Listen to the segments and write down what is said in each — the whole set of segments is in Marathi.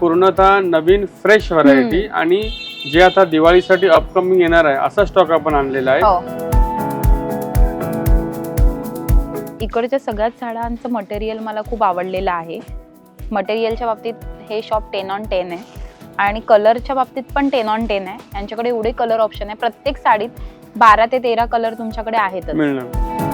पूर्णतः नवीन फ्रेश व्हरायटी आणि जे आता दिवाळीसाठी अपकमिंग येणार आहे असा स्टॉक आपण आणलेला आहे. हो. इकडच्या सगळ्याच झाडांचं मटेरियल मला खूप आवडलेलं आहे. मटेरियलच्या बाबतीत हे शॉप टेन ऑन टेन आहे. आणि कलरच्या बाबतीत पण टेन ऑन टेन आहे. यांच्याकडे एवढे कलर ऑप्शन आहे. प्रत्येक साडीत बारा ते तेरा कलर तुमच्याकडे आहेतच. मिळणार.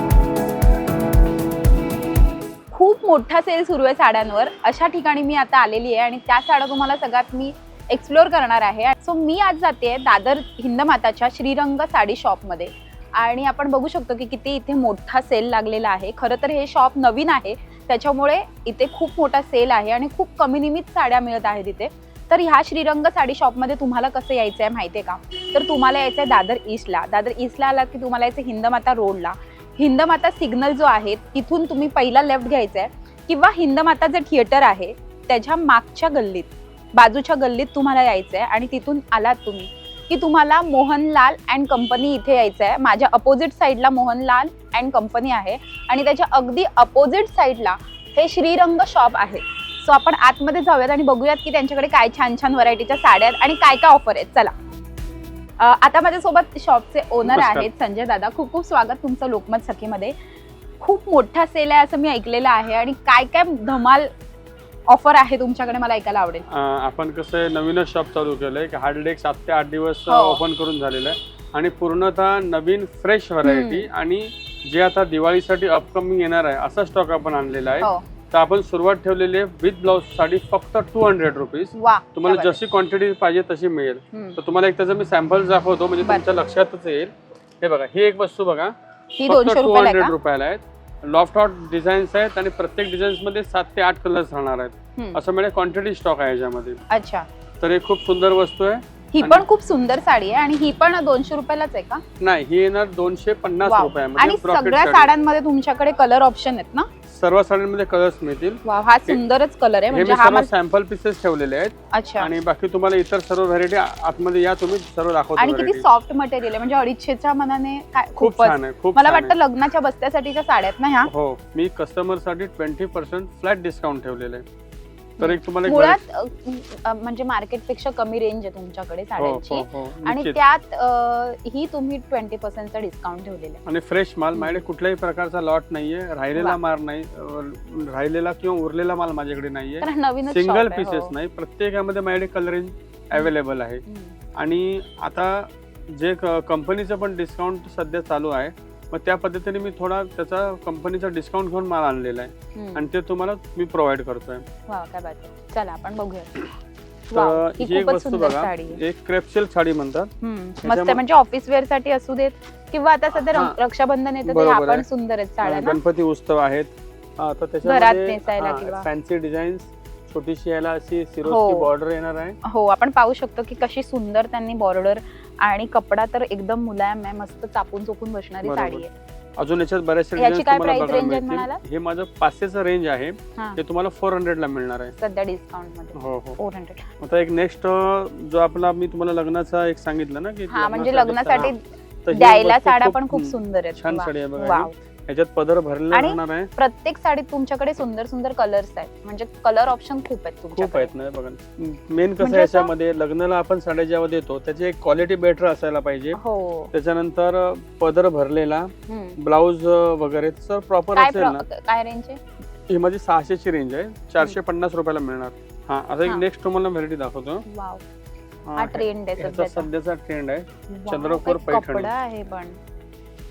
खूप मोठा सेल सुरू आहे साड्यांवर. अशा ठिकाणी मी आता आलेली आहे आणि त्या साड्या तुम्हाला सगळ्यात मी एक्सप्लोअर करणार आहे. सो मी आज जाते दादर हिंदमाताच्या श्रीरंग साडी शॉपमध्ये आणि आपण बघू शकतो की किती इथे मोठा सेल लागलेला आहे. खरं तर हे शॉप नवीन आहे. त्याच्यामुळे इथे खूप मोठा सेल आहे आणि खूप कमी निमित साड्या मिळत आहेत इथे. तर ह्या श्रीरंग साडी शॉपमध्ये तुम्हाला कसं यायचं आहे माहिती आहे का? तर तुम्हाला यायचं आहे दादर ईस्टला दादर ईस्टला आला की तुम्हाला यायचं हिंदमाता रोडला हिंदमाता सिग्नल जो आहे तिथून तुम्ही पहिला लेफ्ट घ्यायचा आहे किंवा हिंदमाता जे थिएटर आहे त्याच्या मागच्या गल्लीत बाजूच्या गल्लीत तुम्हाला यायचं आहे आणि तिथून आलात तुम्ही. की तुम्हाला मोहनलाल अँड कंपनी इथे यायचं आहे माझ्या अपोजिट साईडला मोहनलाल अँड कंपनी आहे आणि त्याच्या अगदी अपोजिट साईडला हे श्रीरंग शॉप आहे. सो आपण आतमध्ये जाऊयात आणि बघूयात की त्यांच्याकडे काय छान छान व्हरायटीच्या साड्या आहेत आणि काय काय ऑफर आहेत. चला. आता माझ्यासोबत शॉपचे ओनर. आहेत संजय दादा. खूप खूप स्वागत तुमचं लोकमत सखीमध्ये. खूप मोठा सेल आहे असं मी ऐकलेलं आहे आणि काय काय धमाल ऑफर आहे तुमच्याकडे मला ऐकायला आवडेल? आपण कसं नवीनच शॉप चालू केलंय. की हार्डली एक सात ते आठ दिवस हो. ओपन करून झालेलं आहे. आणि पूर्णतः नवीन फ्रेश व्हरायटी आणि जे आता दिवाळीसाठी अपकमिंग येणार आहे असा स्टॉक आपण आणलेला आहे. हो. तर आपण सुरुवात ठेवलेली आहे विथ ब्लाउज साडी फक्त टू हंड्रेड रुपीज वा तुम्हाला जशी क्वांटिटी पाहिजे तशी मिळेल. तर तुम्हाला एक त्याचं मी सॅम्पल दाखवतो म्हणजे. तुमच्या लक्षातच येईल. हे बघा ही एक वस्तू बघा. ही फक्त टू हंड्रेड रुपयाला आहेत. लॉफ्ट हॉट डिझाईन्स आहेत आणि प्रत्येक डिझाईन्समध्ये सात ते आठ कलर्स राहणार आहेत. असं म्हणजे क्वांटिटी स्टॉक आहे याच्यामध्ये. अच्छा. तर एक खूप सुंदर वस्तू आहे. ही पण खूप सुंदर साडी आहे आणि ही पण दोनशे रुपयालाच आहे का? नाही ही येणार दोनशे पन्नास वाव. रुपयामध्ये आणि सगळ्या साडी. साड्यांमध्ये तुमच्याकडे कलर ऑप्शन आहेत ना? सर्व साड्यांमध्ये कलर्स मिळतील. वा हा सुंदरच कलर आहे. हे म्हणजे मी हा सर्व सॅम्पल पीसेस ठेवलेले आहेत. अच्छा. आणि बाकी तुम्हाला इतर सर्व व्हरायटी आतमध्ये या तुम्ही सर्व दाखवतो आणि किती variety. सॉफ्ट मटेरियल आहे. म्हणजे अडीचशेच्या मनाने काय खूप खूपच. छान आहे खूप मला छान वाटतं लग्नाच्या बस्त्यासाठीच्या साड्या आहेत ना ह्या. हो मी कस्टमरसाठी ट्वेंटी पर्सेंट फ्लॅट डिस्काउंट ठेवलेलं आहे. तर एक तुम्हाला एक मुळात अ, म्हणजे मार्केटपेक्षा कमी रेंज आहे तुमच्याकडे हो साड्यांची हो हो आणि. त्यात अ, ही तुम्ही ट्वेंटी पर्सेंटचा डिस्काउंट ठेवलेला आहे आणि फ्रेश माल माझ्याकडे कुठल्याही प्रकारचा लॉट नाहीये राहिलेला वा. माल नाही अं, राहिलेला किंवा उरलेला माल माझ्याकडे नाहीये कारण नवीनच सिंगल shop आहे, पीसेस हो. नाही प्रत्येकामध्ये माझ्याकडे कलरिंग अवेलेबल आहे हम्म. आणि आता जे कंपनीचं पण डिस्काउंट सध्या चालू आहे मग त्या पद्धतीने मी थोडा त्याचा कंपनीचा डिस्काउंट घेऊन माल आणलेला आहे. आणि ते तुम्हाला मी प्रोव्हाइड करतोय वा काय बात आहे. चला आपण बघूया वाव, ही ही एक खूपच वस्तू सुंदर बघा साडी आहे. एक क्रेप सिल्क साडी म्हणतात हम्म. मस्त आहे त्याच्यामुळे- म्हणजे ऑफिस वेअरसाठी असू देत किंवा आता सध्या रं- हा. रक्षाबंधन येतं तर बरोबर ह्या पण आहे. सुंदर आहेत साड्या ना गणपती उत्सव आहेत हा, तर घरात नेसायला किंवा- फॅन्सी डिझाईन्स छोटीशी याला अशी हो. सिरोस्की बॉर्डर येणार आहे हो आपण पाहू शकतो की कशी सुंदर त्यांनी बॉर्डर आणि कपडा तर एकदम मुलायम आहे मस्त चापून चोपून बसणारी बरोबर. साडी आहे अजून याच्यात बऱ्याचशा याची डिझाईन्स काय तुम्हाला price बघायला range आहे मिळतील म्हणाला? हे माझं पाचशेचं रेंज आहे हा. ते तुम्हाला फोर हंड्रेडला मिळणार आहे सध्या डिस्काउंटमध्ये हो हो फोर हंड्रेड आता एक नेक्स्ट जो आपला मी तुम्हाला लग्नाचा एक सांगितलं ना की हा म्हणजे लग्नासाठी- लग्नासाठी. तर ही द्यायला वस्तू साड्या खूप- पण खूप सुंदर आहेत छान वा. साडी आहे बघा वाव. याच्यात पदर भरलेला आणि राहणार आहे. प्रत्येक साडीत तुमच्याकडे सुंदर सुंदर कलर्स आहेत. म्हणजे कलर ऑप्शन खूप आहेत खूप तुमच्याकडे. आहेत ना बघा. मेन कसं म्हणजे आहे असं- याच्यामध्ये लग्नाला आपण साड्या जेव्हा देतो त्याची एक क्वालिटी बेटर असायला पाहिजे. हो. त्याच्यानंतर पदर भरलेला हम्म. ब्लाऊज वगैरे सर प्रॉपर काय असेल ना. प्र- काय रेंज आहे? ही माझी सहाशेची रेंज आहे. चारशे पन्नास रुपयाला मिळणार. हा आता एक हा. नेक्स्ट तुम्हाला व्हरायटी दाखवतो. वाव. हा, हा ट्रेंड आहे ह्याचा सध्याचा. सध्याचा ट्रेंड आहे. वाव, काय पैठणी. कपडा आहे पण.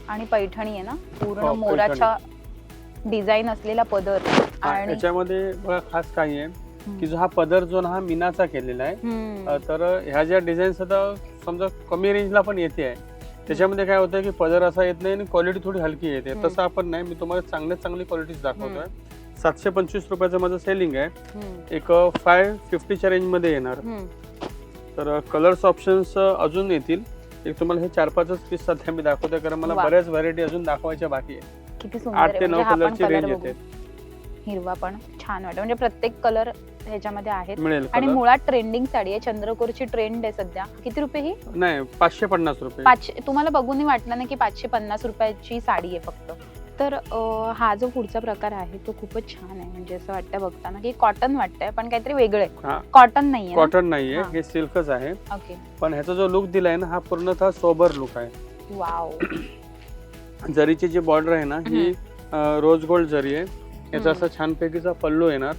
आणि पैठणी आहे ना पूर्ण हो, मोराच्या डिझाईन असलेला पदर हा, आणि याच्यामध्ये बघा खास काय आहे. की जो हा पदर जो ना हा मीनाचा केलेला आहे हम्म. अ, तर ह्या ज्या डिझाईन्स आता समजा कमी रेंजला पण येते आहे त्याच्यामध्ये काय होतं की पदर असा येत नाही आणि क्वालिटी थोडी हलकी येते हम्म. तसं आपण नाही मी तुम्हाला चांगल्यात चांगली क्वालिटीज दाखवतोय सातशे पंचवीस रुपयाचं माझं सेलिंग आहे हम्म. एक फाय फिफ्टीच्या रेंजमध्ये येणार हम्म. तर कलर्स ऑप्शन्स अजून येतील एक तुम्हाला हे चार पाचच पीस सध्या मी दाखवतोय कारण मला वा. बऱ्याच व्हरायटी अजून दाखवायच्या बाकी आहे किती सुंदर आठ आहे ते म्हणजे नऊ हा पण कलरची कलर रेंज. येते. हिरवा पण छान वाटत. म्हणजे प्रत्येक कलर ह्याच्यामध्ये आहेत. मिळेल आणि. मुळात ट्रेंडिंग साडी आहे. चंद्रकोरची ट्रेंड आहे सध्या. किती रुपये ही? नाही पाचशे पन्नास रुपये. पाचशे तुम्हाला बघूनही वाटलं ना की पाचशे पन्नास रुपयाची साडी आहे फक्त. तर हा जो पुढचा प्रकार आहे तो खूपच छान आहे. म्हणजे असं वाटतं बघताना की कॉटन वाटतंय पण काहीतरी वेगळं आहे. कॉटन नाहीये कॉटन नाहीये. हा. सिल्कच आहे. ओके. पण ह्याचा जो लुक दिलाय ना हा पूर्णतः सोबर लुक आहे. वाव जरीची जी बॉर्डर आहे ना ही रोज गोल्ड जरी आहे याचा. असा छानपैकीचा पल्लू येणार.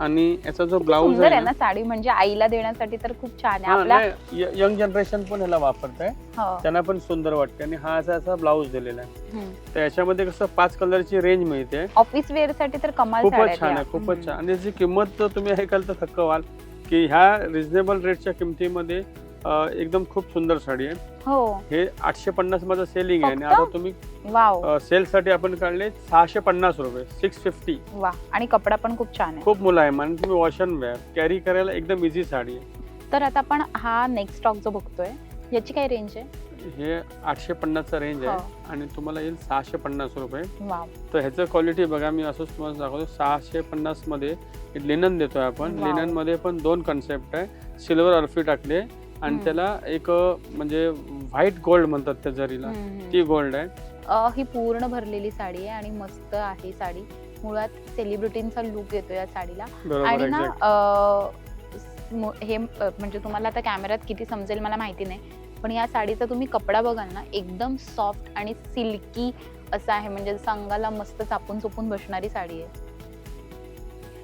आणि याचा जो ब्लाऊज सुंदर आहे ना साडी म्हणजे आईला देण्यासाठी तर खूप छान आहे य- यंग जनरेशन पण ह्याला वापरत आहे हो. त्यांना पण सुंदर वाटते आणि हा असा असा ब्लाऊज दिलेला आहे. तर याच्यामध्ये कसं पाच कलरची रेंज मिळते ऑफिस वेअरसाठी तर कमाल खूपच छान. आहे खूपच. छान आणि याची किंमत तुम्ही ऐकाल तर थक्क व्हाल की ह्या रिझनेबल रेटच्या किमतीमध्ये एकदम खूप सुंदर साडी आहे हो हे आठशे पन्नासमध्ये सेलिंग आहे आणि? आता तुम्ही वाव. सेल साठी आपण काढले सहाशे पन्नास रुपये सिक्स फिफ्टी वा आणि कपडा पण खूप छान आहे. खूप मुलायम आणि तुम्ही वॉश अँड वेअर कॅरी करायला एकदम इझी साडी आहे. तर आता आपण हा नेक्स्ट स्टॉक जो बघतोय याची काय रेंज आहे? हे आठशे पन्नासचा रेंज हो. आहे आणि तुम्हाला येईल सहाशे पन्नास रुपये. वाव. तर ह्याचं क्वालिटी बघा मी असंच तुम्हाला दाखवतो सहाशे पन्नासमध्ये लिनन देतोय आपण. लिननमध्ये पण दोन कन्सेप्ट आहे. सिल्वर अर्फी टाकले आणि हम्म. त्याला एक म्हणजे व्हाईट गोल्ड म्हणतात त्या जरीला. हम्म. ती गोल्ड आहे. ही पूर्ण भरलेली साडी आहे आणि मस्त आहे साडी. मुळात सेलिब्रिटींचा लुक येतो या साडीला. आणि ना हे म्हणजे तुम्हाला आता कॅमेऱ्यात किती समजेल मला माहिती नाही. पण या साडीचा तुम्ही कपडा बघाल ना एकदम सॉफ्ट आणि सिल्की असा आहे. म्हणजे संगाला मस्त चापून चोपून बसणारी साडी आहे.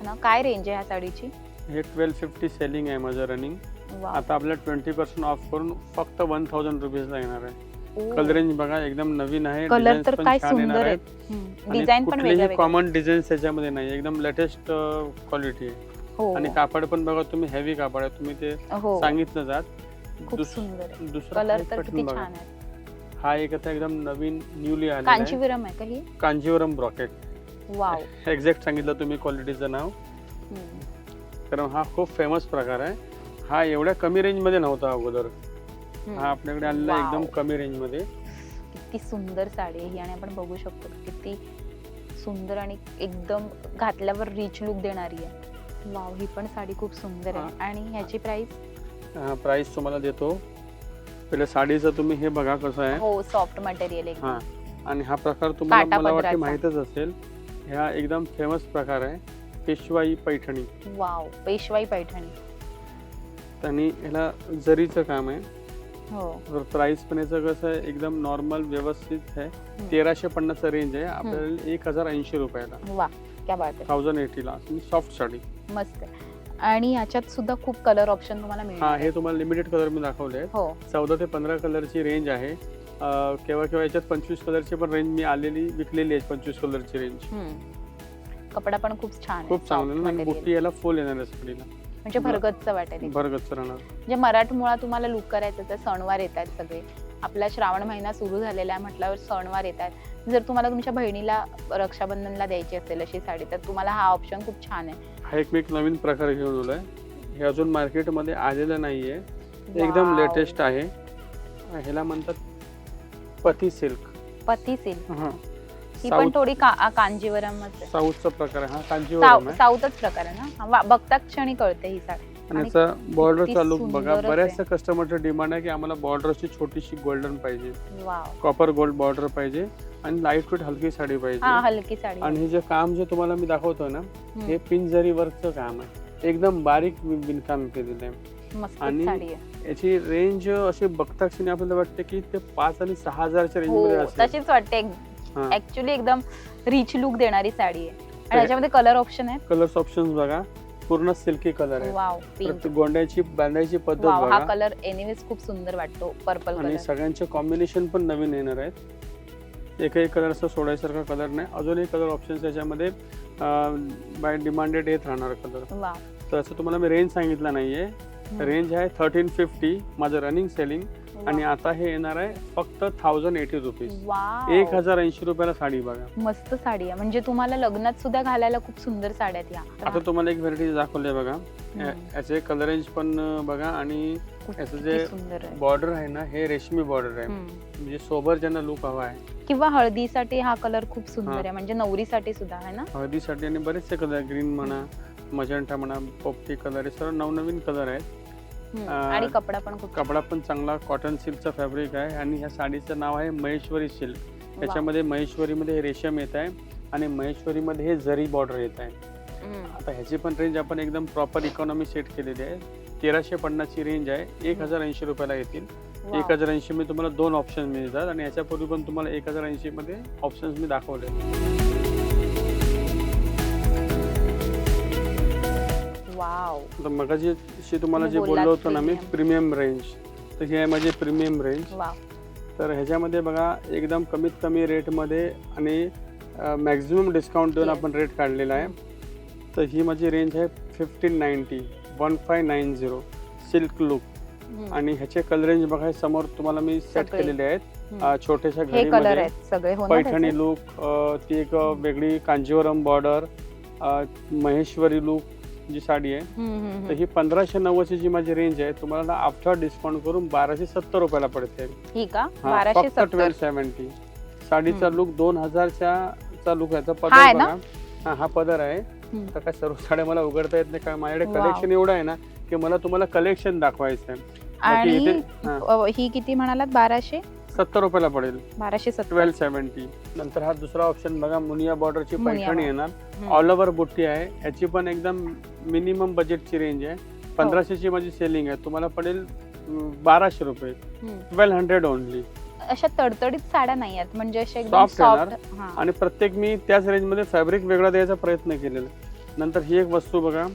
ना? काय रेंज आहे ह्या साडीची? हे ट्वेल्व फिफ्टी सेलिंग आहे माझं रनिंग आता आपल्याला ट्वेंटी पर्सेंट ऑफ करून फक्त वन थाउजंड रुपीजला येणार आहे. कलर रेंज बघा एकदम नवीन आहे कलर तर काय सुंदर आहेत. आणि डिझाईन पण वेगळ्या कॉमन डिझाईन त्याच्यामध्ये नाही एकदम लेटेस्ट क्वालिटी आहे. हो. आणि कापड पण बघा तुम्ही हेवी कापड आहे तुम्ही ते हो. सांगितलं जात. खूप सुंदर आहे. दुसरा हा कलर एक तर किती. छान आहे. हा एक आता एकदम नवीन न्यूली आलेला आहे. कांचीवरम आहे का ही? Kanjeevaram brocade wow. एक्झॅक्ट सांगितलं तुम्ही क्वालिटीचं नाव. कारण हा खूप फेमस प्रकार आहे. हा एवढ्या कमी रेंजमध्ये नव्हता अगोदर. हा आपल्याकडे आलेला आहे Wow. एकदम कमी रेंजमध्ये किती सुंदर साडी आहे ही आणि आपण बघू शकतो किती सुंदर आणि एकदम घातल्यावर रिच लुक देणारी आहे. वाव ही पण साडी खूप सुंदर आहे. आणि ह्याची प्राइस प्राइस तुम्हाला देतो. पहिले साडीचं तुम्ही हे बघा कसं आहे. हो सॉफ्ट मटेरियल हा. एकदम आणि हा प्रकार तुम्हाला मला वाटते. माहीतच असेल. ह्या एकदम फेमस प्रकार आहे. पेशवाई पैठणी. वाव पेशवाई पैठणी. आणि ह्याला जरीचं काम आहे. हो. तर प्राइस पण याचं कसं आहे एकदम नॉर्मल व्यवस्थित आहे. तेराशे पन्नासचा रेंज आहे. आपल्याला एक हजार ऐंशी रुपयाला. वा क्या बात आहे. थाउजंड एटीला सॉफ्ट साडी मस्त आणि ह्याच्यात सुद्धा खूप कलर ऑप्शन तुम्हाला हा मिळणार हे तुम्हाला लिमिटेड कलर मी दाखवले आहेत. हो. चौदा ते पंधरा कलरची रेंज आहे. केव्हा केव्हा याच्यात पंचवीस कलरची पण रेंज मी आलेली विकलेली आहे पंचवीस कलरची रेंज. कपडा पण खूप छान खूप चांगलं. बुट्टी याला फुल येणार आहे साडीला म्हणजे भरगतचं वाटेल भरगच्च राहणार. म्हणजे मराठमोळा तुम्हाला लुक करायचं तर सणवार येत आहेत सगळे. आपला श्रावण महिना सुरू झालेला आहे म्हटल्यावर सणवार येत आहेत जर तुम्हाला तुमच्या बहिणीला रक्षाबंधनला द्यायची असेल अशी साडी तर तुम्हाला हा ऑप्शन खूप छान आहे. हा एक मी एक नवीन प्रकार घेऊन आलोय. हे अजून मार्केटमध्ये आलेलं नाहीये. एकदम. लेटेस्ट आहे. ह्याला म्हणतात पती सिल्क. पती सिल्क. हा पण थोडी का कांजीवरमच आहे. साऊथचा प्रकार आहे हा कांजीवरम साऊथच प्रकार आहे ना? वा- बघता क्षणी कळते ही साडी. आणि आणि याचा बॉर्डरचा लुक सुंदरच बघा. आहे. बऱ्याचशा कस्टमरचं डिमांड आहे की आम्हाला बॉर्डरची छोटीशी गोल्डन पाहिजे. वाव. कॉपर गोल्ड बॉर्डर पाहिजे आणि लाइट वेट हलकी साडी हा पाहिजे हलकी साडी. आणि हे जे काम जे तुम्हाला मी दाखवतोय ना हम्म, हे पिंजरी वर्कचं काम आहे. एकदम बारीक वि- विणकाम केलेलं आहे. मस्त आणि साडी आहे. याची रेंज अशी बघता क्षणी आपल्याला वाटते की ते पाच आणि सहा हजारच्या रेंज हो मध्ये असेल. तशीच वाटते. ऍक्च्युली एकदम रिच लुक देणारी साडी आहे. आणि याच्यामध्ये कलर ऑप्शन आहे? कलर्स ऑप्शन बघा. पूर्ण सिल्की कलर आहे. गोंड्याची बांधायची पद्धत हा कलर एनिवेज खूप सुंदर वाटतो. पर्पल आणि कलर सगळ्यांचे कॉम्बिनेशन पण नवीन येणार आहेत. एकही कलर असं सोडायसारखा कलर नाही. अजूनही कलर ऑप्शन त्याच्यामध्ये बाय डिमांडेड येत राहणार कलर तर असं तुम्हाला मी रेंज सांगितलं नाहीये. रेंज आहे थर्टीन फिफ्टी माझं रनिंग सेलिंग आणि आता हे येणार आहे फक्त थाउजंड एटी रुपीज वाव एक हजार ऐंशी रुपयाला साडी बघा. मस्त साडी आहे. म्हणजे तुम्हाला लग्नात सुद्धा घालायला खूप सुंदर साड्या आहेत या. आता तुम्हाला एक व्हरायटी दाखवली बघा. हम्म. या- याचे कलर रेंज पण अं, बघा आणि खूप याचं किती जे सुंदर आहे. बॉर्डर आहे ना हे रेशमी बॉर्डर आहे. हम्म. म्हणजे सोबर ज्यांना लुक हवा आहे. किंवा हळदीसाठी हा कलर खूप सुंदर हा. आहे. म्हणजे नवरीसाठी सुद्धा आहे ना? हळदीसाठी आणि बरेचसे कलर ग्रीन म्हणा मजंटा म्हणा पोपटी कलर हे सर्व नवनवीन कलर आहेत. आणि कपडा पण खूप कपडा पण चांगला कॉटन सिल्कचा फॅब्रिक आहे आणि ह्या साडीचं नाव आहे महेश्वरी सिल्क त्याच्यामध्ये महेश्वरीमध्ये हे रेशम येत आहे आणि महेश्वरीमध्ये हे जरी बॉर्डर येत आहे. हम्म. आता ह्याची पण रेंज आपण एकदम प्रॉपर इकॉनॉमी सेट केलेली आहे. तेराशे पन्नासची रेंज आहे. एक हजार ऐंशी रुपयाला येतील. एक हजार ऐंशी मध्ये तुम्हाला दोन ऑप्शन मिळतात आणि याच्यापूर्वी पण तुम्हाला एक हजार ऐंशी मध्ये ऑप्शन्स मी दाखवले आता मगाशी जी तुम्हाला तुम्ही जे बोललात बोललो होतो ना मी premium. प्रीमियम रेंज तर ही आहे माझी प्रीमियम रेंज तर ह्याच्यामध्ये बघा एकदम कमीत कमी रेटमध्ये आणि मॅक्झिमम डिस्काउंट देऊन Yes. आपण रेट काढलेला आहे तर ही माझी रेंज आहे fifteen ninety one five nine zero silk look hmm. आणि ह्याचे कलर रेंज बघा हे समोर तुम्हाला मी सेट सगळे. केलेले आहेत हम्म. अं, छोट्याशा हे कलर घडीमध्ये आहेत सगळे हो ना पैठणी त्याचे? लुक ती एक वेगळी कांजीवरम बॉर्डर महेश्वरी लुक जी साडी आहे तर ही पंधराशे नव्वदची जी माझी रेंज आहे तुम्हाला आफ्टर डिस्काउंट करून बाराशे सत्तर रुपयाला पडते. ही का? बाराशे ट्वेल्व सेव्हन्टी साडीचा. लुक दोन हजारच्या लुक आहे. हा पदर ना? बघा. हा हा पदर आहे. तर काय सर्व साड्या मला उघडता येत नाही कारण माझ्याकडे. कलेक्शन एवढं आहे ना की मला तुम्हाला कलेक्शन दाखवायचं आहे. आणि हा. अ, ही किती म्हणालात? बाराशे? सत्तर रुपयाला पडेल. बाराशे सत्तर. Twelve seventy. नंतर हा दुसरा ऑप्शन बघा मुनिया बॉर्डरची मुनिया पैठणी. येणार. हम्म. ऑल ओव्हर बुट्टी आहे. याची पण एकदम मिनिमम बजेटची रेंज आहे. हो. पंधराशेची माझी सेलिंग आहे. तुम्हाला पडेल अं, बाराशे रुपये. हम्म. ट्वेल्व हंड्रेड ओनली अशा तडतडीत साड्या नाही आहेत. म्हणजे अशा एकदम Soft येणार. सॉफ्ट हा. आणि प्रत्येक मी त्याच रेंजमध्ये फॅब्रिक वेगळा द्यायचा प्रयत्न केलेला नंतर ही एक वस्तू बघा.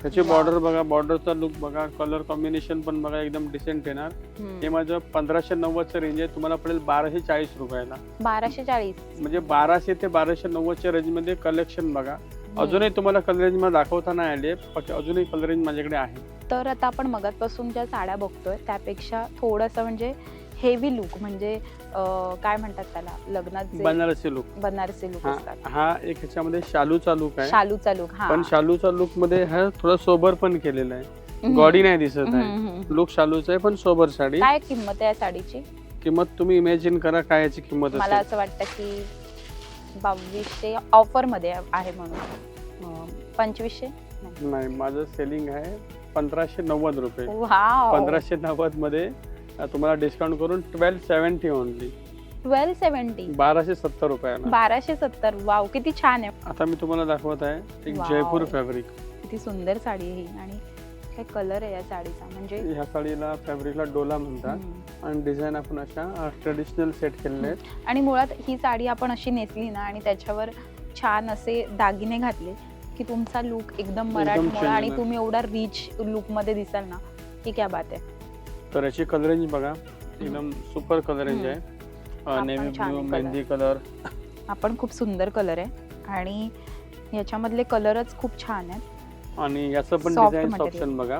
ह्याची. बॉर्डर बघा बॉर्डरचा लुक बघा कलर कॉम्बिनेशन पण बघा एकदम डिसेंट येणार. हे माझं पंधराशे नव्वदचं रेंज आहे. तुम्हाला पडेल बाराशे चाळीस रुपयाला. बाराशे चाळीस. म्हणजे बाराशे ते बाराशे नव्वदच्या रेंजमध्ये कलेक्शन बघा. अजूनही तुम्हाला कलर रेंजमध्ये दाखवता नाही आले अजूनही कलर रेंज माझ्याकडे आहे. तर आता आपण मगातपासून ज्या साड्या बघतोय. त्यापेक्षा थोडंसं म्हणजे हेवी लुक म्हणजे काय म्हणतात त्याला लग्नात जे बनारसी लुक. बनारसी लुक हा असतात. हा एक ह्याच्यामध्ये शालूचा लुक आहे. शालूचा लुक हा. पण शालूचा लुकमध्ये हा थोडा सोबर पण केलेला आहे. हम्म. गॉडी नाही दिसत हम्म, आहे हम्म. लुक शालूचा आहे पण सोबर साडी. काय किंमत आहे या साडीची? किंमत तुम्ही इमॅजिन करा काय याची किंमत मला असेल. असं वाटतं की बावीसशे ऑफरमध्ये आहे म्हणून. अं, पंचवीसशे? नाही. माझं सेलिंग आहे पंधराशे नव्वद रुपये. पंधराशे नव्वदमध्ये तुम्हाला डिस्काउंट करून twelve seventy only twelve seventy बाराशे सत्तर रुपयाला बाराशे सत्तर. वाव किती छान आहे. आता मी तुम्हाला दाखवत आहे एक Wow. जयपूर फॅब्रिक किती सुंदर साडी आहे ही. आणि काय कलर आहे या साडीचा. म्हणजे ह्या साडीला फॅब्रिकला डोला म्हणतात. हम्म. आणि डिझाईन आपण अशा ट्रेडिशनल सेट केलेले आहेत. आणि मुळात ही साडी आपण अशी नेसली ना आणि त्याच्यावर छान असे दागिने घातले की तुमचा लुक एकदम मराठमोळा छान आणि. तुम्ही एवढा रिच लुकमध्ये दिसाल ना की क्या बात आहे. तर याची कलर रेंज बघा. एकदम सुपर कलर रेंज हम्म. आहे नेव्ही छान ब्लू मेहंदी कलर. आपण खूप सुंदर कलर आहे. आणि याच्यामधले कलरच खूप छान आहेत. आणि याचं पण Soft डिझाईन material. ऑप्शन बघा.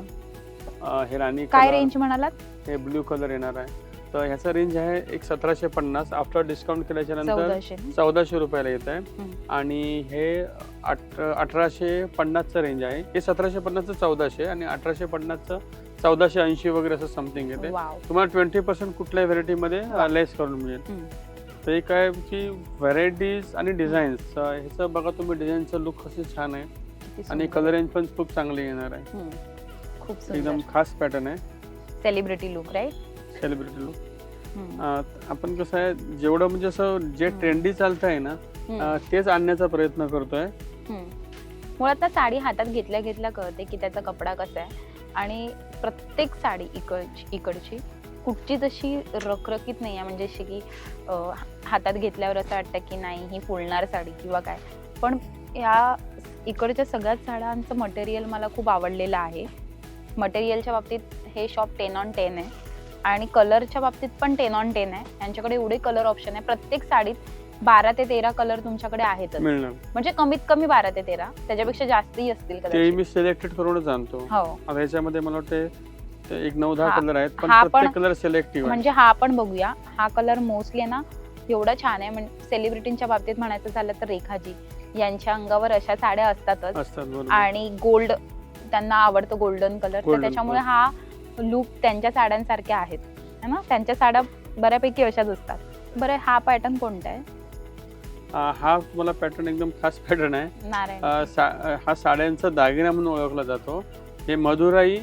अं, हे राणी काय रेंज म्हणालात? हे ब्ल्यू कलर येणार आहे. तर ह्याचा रेंज आहे एक सतराशे पन्नास. आफ्टर डिस्काउंट केल्याच्यानंतर चौदाशे. ना? चौदाशे रुपयाला येत आहे हम्म. आणि हे अठ अठराशे पन्नासचं रेंज आहे. हे सतराशे पन्नासचं चौदाशे आणि अठराशे पन्नासचं चौदाशे ऐंशी वगैरे असं समथिंग येते वाव तुम्हाला ट्वेंटी पर्सेंट कुठल्याही व्हरायटीमध्ये. लेस करून मिळेल. हम्म. तर एक आहे की व्हरायटीज आणि डिझाईन्स ह्याचं बघा तुम्ही डिझाईनचं लुक कसं छान आहे. किती आणि सुंदर. कलर रेंज पण खूप चांगली येणार आहे. हम्म. खूप एकदम सुंदर खास पॅटर्न आहे. Celebrity look right celebrity look आपण कसं आहे जेवढं म्हणजे असं जे हम्म. ट्रेंडी चालत आहे ना अं, तेच आणण्याचा प्रयत्न करतोय. मुळात ना साडी हातात घेतल्या घेतल्या कळते की त्याचा कपडा कसा आहे. आणि प्रत्येक साडी इकडची इकडची कुठचीच अशी रखरखीत नाही आहे. म्हणजे अशी की हातात घेतल्यावर असं वाटतं की नाही ही फुलणार साडी किंवा काय. पण या इकडच्या सगळ्याच साड्यांचं मटेरियल मला खूप आवडलेलं आहे. मटेरियलच्या बाबतीत हे शॉप टेन ऑन टेन आहे. आणि कलरच्या बाबतीत पण टेन ऑन टेन आहे. यांच्याकडे एवढे कलर ऑप्शन आहे. प्रत्येक साडीत बारा ते तेरा कलर तुमच्याकडे आहेतच. मिळणार. म्हणजे कमीत कमी बारा ते तेरा. त्याच्यापेक्षा जास्तही असतील ते कदाचित. मी सिलेक्टेड करूनच आणतो. हो. आता ह्याच्यामध्ये मला वाटते ते एक नऊ दहा हा- कलर आहेत पण हा प्रत्येक पण- कलर सिलेक्टिव्ह आहे. म्हणजे हा आपण बघूया. हा कलर मोस्टली ना एवढा छान आहे. म्हणजे सेलिब्रिटींच्या बाबतीत म्हणायचं झालं तर रेखाजी. यांच्या अंगावर अशा साड्या असतातच. असतात बरोबर. आणि गोल्ड त्यांना आवडतं गोल्डन कलर तर Golden त्याच्यामुळे color. हा लुक त्यांच्या साड्यांसारख्या आहेत. है ना? त्यांच्या साड्या बऱ्यापैकी अशाच असतात. बरं हा पॅटर्न कोणता आहे? हा तुम्हाला पॅटर्न एकदम खास पॅटर्न आहे. सा- हा साड्यांचा दागिना म्हणून ओळखला जातो. हे मधुराई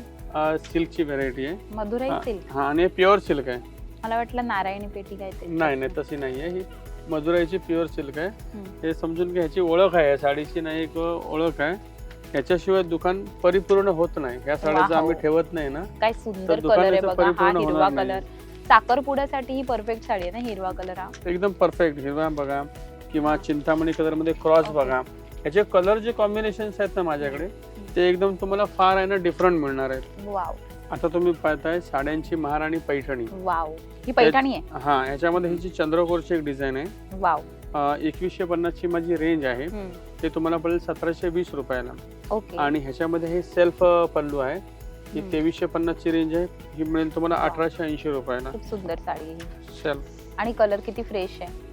सिल्कची व्हरायटी आहे. मधुराई हा सिल्क? हा, आणि प्युअर सिल्क आहे. मला वाटलं नारायणी पेटी काय नाही नाही तशी नाही आहे. ही मदुराईची प्युअर सिल्क आहे. हे समजून घ्या ह्याची ओळख आहे. या साडीची नाही एक ओळख आहे. ह्याच्याशिवाय दुकान परिपूर्ण होत नाही. ह्या साड्या जर वाव. आम्ही ठेवत नाही ना. काय सुंदर कलर आहे बघा. हा हिरवा. कलर साखरपुड्यासाठी ही परफेक्ट साडी आहे ना हिरवा कलर हा? एकदम परफेक्ट हिरवा बघा. किंवा चिंतामणी कलरमध्ये क्रॉस. बघा. ह्याचे कलर जे कॉम्बिनेशन आहेत ना माझ्याकडे ते एकदम तुम्हाला फार आहे ना डिफरंट मिळणार आहेत. वाव आता तुम्ही पाहताय साड्यांची महाराणी पैठणी. वाव ही पैठणी आहे? हा ह्याच्यामध्ये ही जी चंद्रकोरची एक डिझाईन आहे. वाव एकवीसशे पन्नासची माझी रेंज आहे. ते तुम्हाला पडेल सतराशे वीस रुपयाला. आणि ह्याच्यामध्ये हे सेल्फ पल्लू आहे. ही. तेवीसशे पन्नासची रेंज आहे. ही मिळेल तुम्हाला. अठराशे ऐंशी रुपयाला. सुंदर साडी आहे. सेल्फ आणि कलर किती फ्रेश आहे?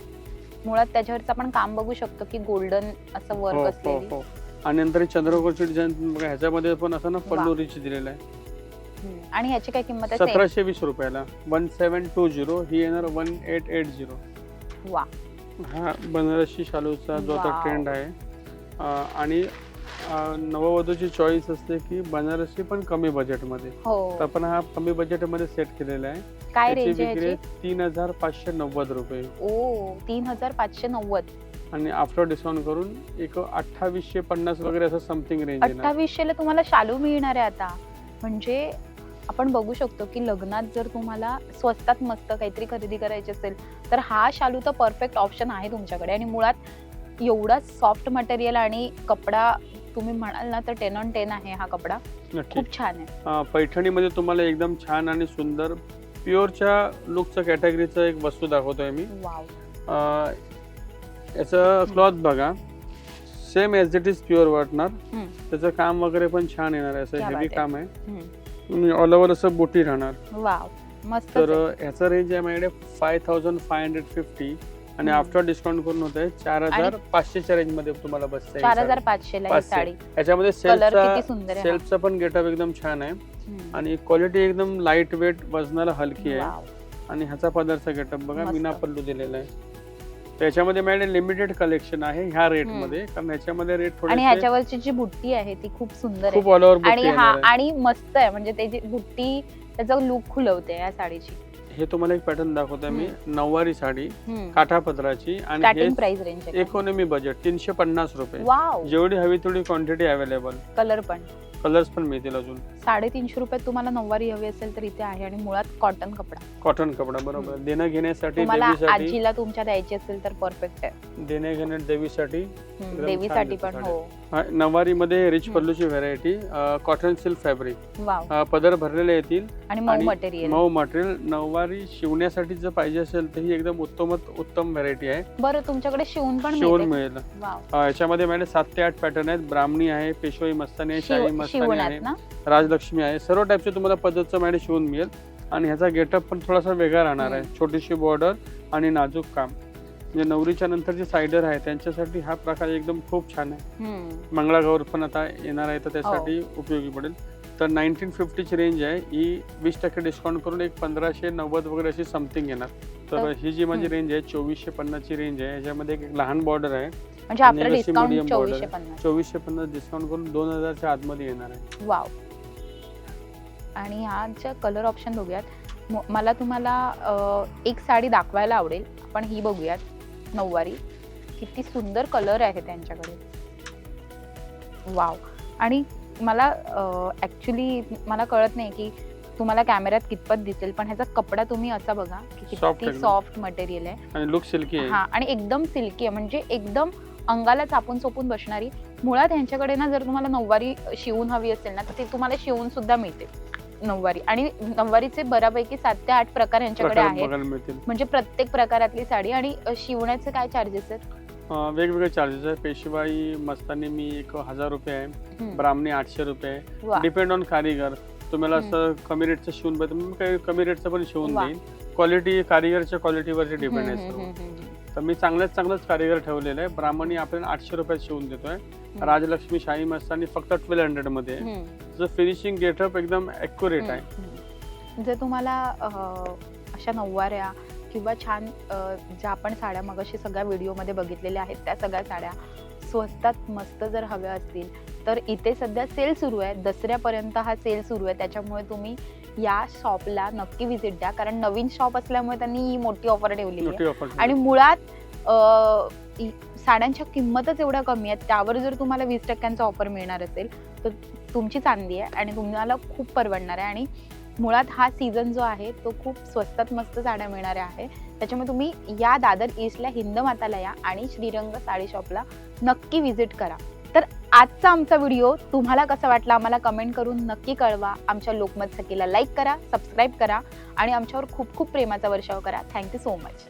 मुळात त्याच्यावरचं आपण काम बघू शकतो की गोल्डन असं हो वर्क हो असलेली हो आणि नंतर ही चंद्रकोरची डिझाईन ह्याच्यामध्ये पण असं ना वा. पल्लू रिच दिलेलं आहे. आणि ह्याची काय किंमत आहे. सतराशे वीस रुपयाला वन सेवन टू झिरो ही येणार वन एट एट झिरो वा हा बनारसी शालूचा जो आता. ट्रेंड आहे आणि नववधूची चॉईस असते की बनारसी पण कमी बजेटमध्ये हो. तर आपण हा कमी बजेटमध्ये सेट केलेला आहे. काय रेंज आहे विक्री ह्याची तीन हजार पाचशे नव्वद रुपये. ओ तीन हजार पाचशे नव्वद. आणि आफ्टर डिस्काउंट करून एक अठ्ठावीसशे पन्नास वगैरे असं समथिंग रेंज येणार. अठ्ठावीसशे ला तुम्हाला शालू मिळणार आहे आता. म्हणजे आपण बघू शकतो की लग्नात जर तुम्हाला स्वस्तात मस्त काहीतरी खरेदी करायची असेल तर हा शालू तर परफेक्ट ऑप्शन आहे तुमच्याकडे. आणि मुळात एवढा सॉफ्ट मटेरियल आणि कपडा तुम्ही म्हणाल ना तर टेन ऑन टेन आहे हा कपडा. खूप छान आहे. पैठणीमध्ये तुम्हाला एकदम छान आणि सुंदर प्युअरच्या लुकचं कॅटेगरीचं एक वस्तू दाखवतोय मी. याचं क्लॉथ बघा. Same as it is pure वाटणार. त्याचं काम वगैरे पण छान येणार आहे असं हेवी. काम आहे. ऑल ओव्हर असं बुटी राहणार. तर ह्याचा रेंज आहे माझ्याकडे five thousand five hundred fifty आणि. आफ्टर डिस्काउंट करून होत चार हजार पाचशेच्या रेंजमध्ये तुम्हाला बसते चार हजार पाचशे ला ही पाचशे. साडी याच्यामध्ये कलर सेल्फचा किती सुंदर आहे. सेल्फचा पण गेटअप एकदम छान आहे हम्म. आणि क्वालिटी एकदम लाइट वेट वजनाला हलकी आहे. आणि ह्याचा पदार्थ गेटअप बघा मस्त. मीना पल्लू दिलेला आहे त्याच्यामध्ये मॅडम लिमिटेड कलेक्शन आहे ह्या रेट हम्म. मध्ये कारण ह्याच्यामध्ये रेट आणि थोडे ह्याच्यावरची जी बुट्टी आहे ती खूप सुंदर आहे खूप ऑल ओव्हर आणि हा आणि मस्त आहे म्हणजे त्याची बुट्टी त्याचा लुक खुलवते या साडीची हे तुम्हाला एक पॅटर्न दाखवतोय मी. नऊवारी साडी काठापदराची आणि स्टार्टिंग प्राइस रेंज आहे इकॉनॉमी बजेट तीनशे पन्नास रुपये. वाव जेवढी हवी तेवढी क्वांटिटी अवेलेबल कलर पण. कलर्स पण मिळतील अजून. साडेतीनशे रुपयात तुम्हाला नऊवारी हवी असेल तर इथे आहे आणि मुळात कॉटन कपडा. कॉटन कपडा बरोबर. देणं घेण्यासाठी तुम्हाला देवीसाठी आजीला तुमच्या द्यायची असेल तर परफेक्ट आहे. देण्या घेण्या देवीसाठी एकदम देवीसाठी छान पण हो. नवारी मध्ये rich hmm. पल्लूची variety cotton silk fabric wow. पदर भरलेले येतील. आणि मऊ आणि मटेरियल मऊ मटेरियल नऊवारी शिवण्यासाठी जर पाहिजे असेल तर ही एकदम उत्तम उत्तम व्हरायटी आहे. बरं तुमच्याकडे शिवून पण शिवून मिळते. मिळेल. वाव. अं, याच्यामध्ये मॅडम सात ते आठ पॅटर्न आहेत. ब्राह्मणी आहे पेशवाई मस्तानी आहे शाही शिव- मस्तानी ना? राजलक्ष्मी आहे. सर्व टाईपचे तुम्हाला पद्धतचं मॅडम शिवून मिळेल. आणि ह्याचा गेटअप पण थोडासा वेगळा राहणार आहे. छोटीशी बॉर्डर आणि नाजूक काम. म्हणजे नवरीच्या नंतर जे सायडर आहे. त्यांच्यासाठी हा प्रकार एकदम खूप छान आहे. मंगळागौर पण आता येणार आहे तर त्यासाठी हो. उपयोगी पडेल. तर नाईन्टीन फिफ्टीची रेंज आहे. ही वीस टक्के डिस्काउंट करून एक पंधराशे नव्वद वगैरे अशी समथिंग येणार. तर ही जी माझी. रेंज आहे चोवीसशे पन्नासची रेंज आहे. याच्यामध्ये एक लहान बॉर्डर आहे. म्हणजे आफ्टर आणि अशी medium डिस्काउंट border चोवीसशे आहे. पन्नास. चोवीसशे पन्नास डिस्काउंट करून दोन हजारच्या आतमध्ये येणार आहे. वाव आणि ह्याच्या कलर ऑप्शन बघूयात. म- मला तुम्हाला अं, एक साडी दाखवायला आवडेल. आपण ही बघूयात. नऊवारी. किती सुंदर कलर आहे त्यांच्याकडे. वाव आणि मला ऍक्च्युली मला कळत नाही की तुम्हाला कॅमेऱ्यात कितपत दिसेल पण ह्याचा कपडा तुम्ही असा बघा की Soft किती एकदम. सॉफ्ट मटेरियल आहे. आणि लुक सिल्की आहे. हा आणि एकदम सिल्की आहे. म्हणजे एकदम अंगाला चापून चोपून बसणारी मुळात ह्यांच्याकडे ना जर तुम्हाला नऊवारी शिवून हवी असेल ना तर ती तुम्हाला शिवून सुद्धा मिळते. नऊवारी. आणि नऊवारीचे बऱ्यापैकी सात ते आठ प्रकार यांच्याकडे आहेत. म्हणजे प्रत्येक प्रकारातली साडी. आणि शिवण्याचे काय चार्जेस आहेत? वेगवेगळे चार्जेस आहे पेशवाई मस्तानी मी एक हजार रुपये आहे. ब्राह्मणी आठशे रुपये आहे. डिपेंड ऑन कारिगर. तुम्हाला. असं कमी रेटचं शिवून पाहिजे काही कमी रेटचं पण शिवून. देईन. क्वालिटी कारिगरच्या क्वालिटीवरती डिपेंड आहे तर मी चांगल्यात चांगलंच कारिगर ठेवलेलं आहे. ब्राह्मणी आपल्याला आठशे रुपयात शिवून देतोय. राजलक्ष्मी शाही मस्तानी फक्त ट्वेल्व हंड्रेडमध्ये. फिनिशिंग गेटअप एकदम ॲक्युरेट आहे. जर तुम्हाला अशा नऊवाऱ्या किंवा छान ज्या आपण साड्या मगाशी सगळ्या व्हिडिओमध्ये बघितलेल्या आहेत त्या सगळ्या साड्या स्वस्तात मस्त जर हव्या असतील तर इथे सध्या सेल सुरू आहे. दसऱ्यापर्यंत हा सेल सुरू आहे. त्याच्यामुळे तुम्ही या शॉपला नक्की व्हिजिट द्या. कारण नवीन शॉप असल्यामुळे त्यांनी ही मोठी ऑफर ठेवलेली आहे. आणि मुळात साड्यांच्या किंमतच एवढ्या कमी आहेत. त्यावर जर तुम्हाला वीस टक्क्यांचा ऑफर मिळणार असेल तर तुमची चांदी आहे आणि तुम्हाला खूप परवडणार आहे. आणि मुळात हा सीझन जो आहे तो खूप स्वस्तात मस्त साड्या मिळणाऱ्या आहे. त्याच्यामुळे तुम्ही या दादर ईस्टला हिंदमाताला या आणि श्रीरंग साडी शॉपला नक्की व्हिजिट करा. तर आजचा आमचा व्हिडिओ तुम्हाला कसा वाटला आम्हाला कमेंट करून नक्की कळवा. आमच्या लोकमत सखीला लाईक करा सबस्क्राईब करा आणि आमच्यावर खूप खूप प्रेमाचा वर्षाव करा. Thank you so much